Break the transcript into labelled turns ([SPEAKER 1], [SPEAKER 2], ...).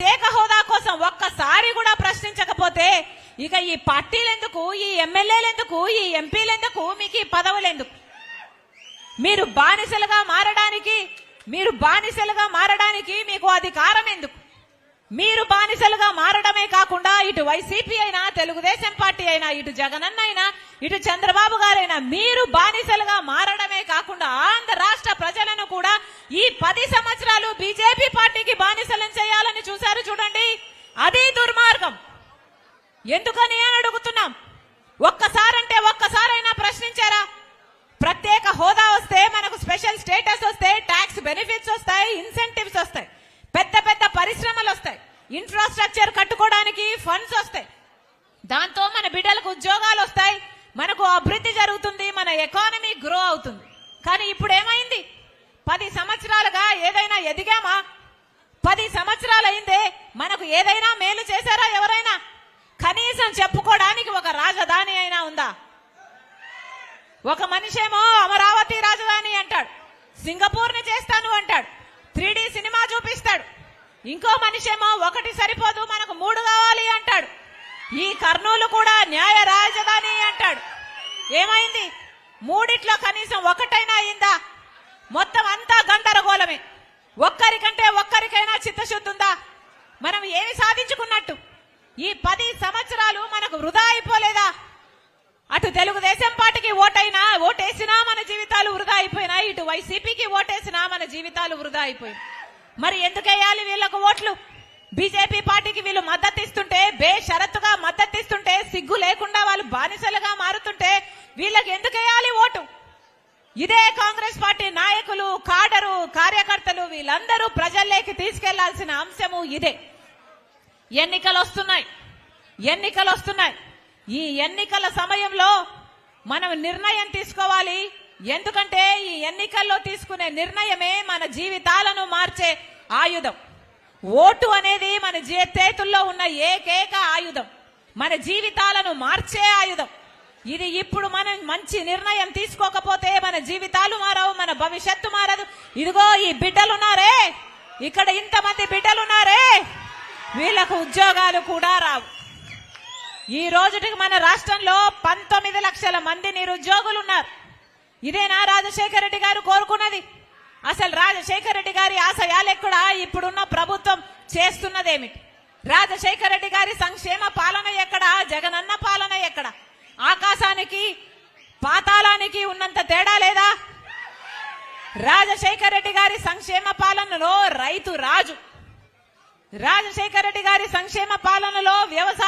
[SPEAKER 1] ప్రత్యేక హోదా కోసం ఒక్కసారి కూడా ప్రశ్నించకపోతే ఇక ఈ పార్టీలెందుకు ఈ ఎమ్మెల్యేలెందుకు ఈ ఎంపీలెందుకు మీకు ఈ పదవులెందుకు? మీరు బానిసలుగా మారడానికి మీరు బానిసలుగా మారడానికి మీకు అధికారం ఎందుకు? మీరు బానిసలుగా మారడమే కాకుండా ఇటు వైసీపీ అయినా తెలుగుదేశం పార్టీ అయినా ఇటు జగనన్న అయినా ఇటు చంద్రబాబు గారైనా మీరు బానిసలుగా మారడమే కాకుండా ఆంధ్ర రాష్ట్ర ప్రజ ఈ పది సంవత్సరాలు బీజేపీ పార్టీకి బానిసలను చేయాలని చూశారు చూడండి. అది దుర్మార్గం. ఎందుకని అని అడుగుతున్నాం. ఒక్కసారంటే ఒక్కసారైనా ప్రశ్నించారా? ప్రత్యేక హోదా వస్తే మనకు స్పెషల్ స్టేటస్ వస్తే ట్యాక్స్ బెనిఫిట్స్ వస్తాయి ఇన్సెంటివ్స్ వస్తాయి పెద్ద పెద్ద పరిశ్రమలు వస్తాయి ఇన్ఫ్రాస్ట్రక్చర్ కట్టుకోవడానికి ఫండ్స్ వస్తాయి. దాంతో మన బిడ్డలకు ఉద్యోగాలు వస్తాయి మనకు అభివృద్ధి జరుగుతుంది మన ఎకానమీ గ్రో అవుతుంది. కానీ ఇప్పుడు ఏమైంది పది సంవత్సరాలుగా ఏదైనా ఎదిగామా? పది సంవత్సరాలు అయిందే మనకు ఏదైనా మేలు చేశారా ఎవరైనా? కనీసం చెప్పుకోవడానికి ఒక రాజధాని అయినా ఉందా? ఒక మనిషేమో అమరావతి రాజధాని అంటాడు సింగపూర్ని చేస్తాను అంటాడు త్రీ సినిమా చూపిస్తాడు ఇంకో మనిషేమో ఒకటి సరిపోదు మనకు మూడు కావాలి అంటాడు ఈ కర్నూలు కూడా న్యాయ రాజధాని అంటాడు. ఏమైంది? మూడిట్లో కనీసం ఒకటైనా అయిందా? మొత్తం అంతా గందరగోళమే. ఒక్కరికంటే ఒక్కరికైనా చిత్తశుద్ధి ఉందా? మనం ఏమి సాధించుకున్నట్టు? ఈ పది సంవత్సరాలు మనకు వృధా అయిపోలేదా? అటు తెలుగుదేశం పార్టీకి ఓటైనా ఓటేసినా మన జీవితాలు వృధా అయిపోయినాయి. ఇటు వైసీపీకి ఓటేసినా మన జీవితాలు వృధా అయిపోయినాయి. మరి ఎందుకేయాలి వీళ్ళకు ఓట్లు? బీజేపీ పార్టీకి వీళ్ళు మద్దతు ఇస్తుంటే బేషరతుగా మద్దతు ఇస్తుంటే సిగ్గు లేకుండా వాళ్ళు బానిసలుగా మారుతుంటే వీళ్ళకి ఎందుకు వేయాలి ఓటు ఇదే కాంగ్రెస్ పార్టీ నాయకులు కాడరు కార్యకర్తలు వీళ్ళందరూ ప్రజల్లోకి తీసుకెళ్ళాల్సిన అంశము ఇదే. ఎన్నికలు వస్తున్నాయి ఎన్నికలు వస్తున్నాయి ఈ ఎన్నికల సమయంలో మనం నిర్ణయం తీసుకోవాలి. ఎందుకంటే ఈ ఎన్నికల్లో తీసుకునే నిర్ణయమే మన జీవితాలను మార్చే ఆయుధం. ఓటు అనేది మన చేతుల్లో ఉన్న ఏకైక ఆయుధం. మన జీవితాలను మార్చే ఆయుధం. ఇది ఇప్పుడు మనం మంచి నిర్ణయం తీసుకోకపోతే మన జీవితాలు మారవు మన భవిష్యత్తు మారదు. ఇదిగో ఈ బిడ్డలున్నారే. ఇక్కడ ఇంతమంది బిడ్డలున్నారే. వీళ్ళకు ఉద్యోగాలు కూడా రావు. ఈ రోజుకి మన రాష్ట్రంలో పంతొమ్మిది లక్షల మంది నిరుద్యోగులు ఉన్నారు ఇదేనా రాజశేఖర రెడ్డి గారు కోరుకున్నది? అసలు రాజశేఖర రెడ్డి గారి ఆశయాలు ఎక్కడ? ఇప్పుడున్న ప్రభుత్వం చేస్తున్నదేమిటి? రాజశేఖర రెడ్డి గారి సంక్షేమ పాలన ఎక్కడ? జగనన్న పాలన ఎక్కడ? ఆకాశానికి పాతాళానికి ఉన్నంత తేడా లేదా? రాజశేఖర రెడ్డి గారి సంక్షేమ పాలనలో రైతు రాజు. రాజశేఖర రెడ్డి గారి సంక్షేమ పాలనలో వ్యవసాయ